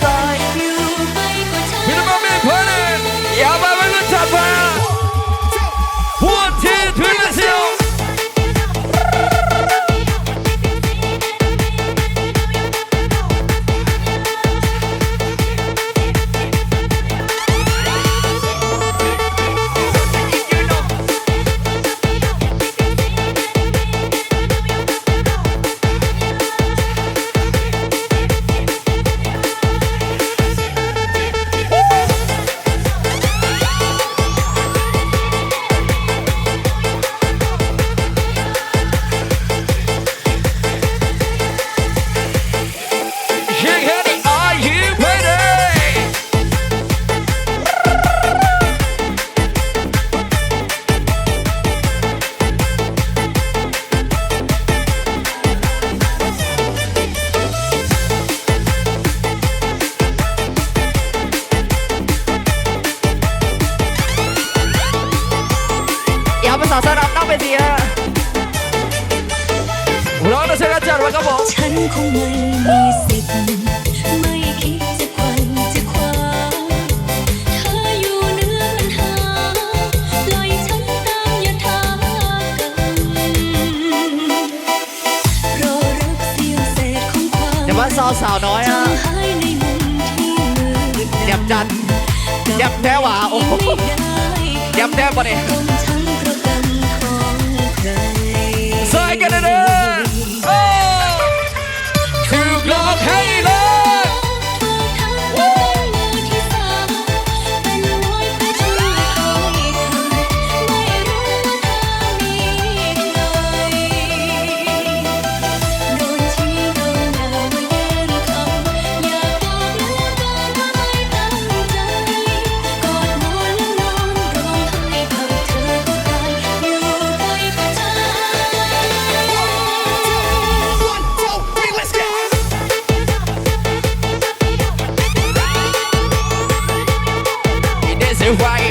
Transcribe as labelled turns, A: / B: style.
A: Bye. สาวสื้องเวทีฮะร้องนะเชิญกันจัดไว้ครับผม
B: ฉันคงไม่มีสิทธิ์ไม่คิดจะควันจะคว้าเธออยู่เหนือปัญหาปล่อยฉันตามยถากรรมรอรับเสียงเศษของความ
A: เดี๋ยวว่าสาวสาวน้อย
B: จา
A: ฮะ
B: งหายในมุมที่มืด
A: เดี๋ยบจันยับแท้หว่าโอ้โห
B: ไม่ได้
A: ยับแท้ปะเนี่ย
B: why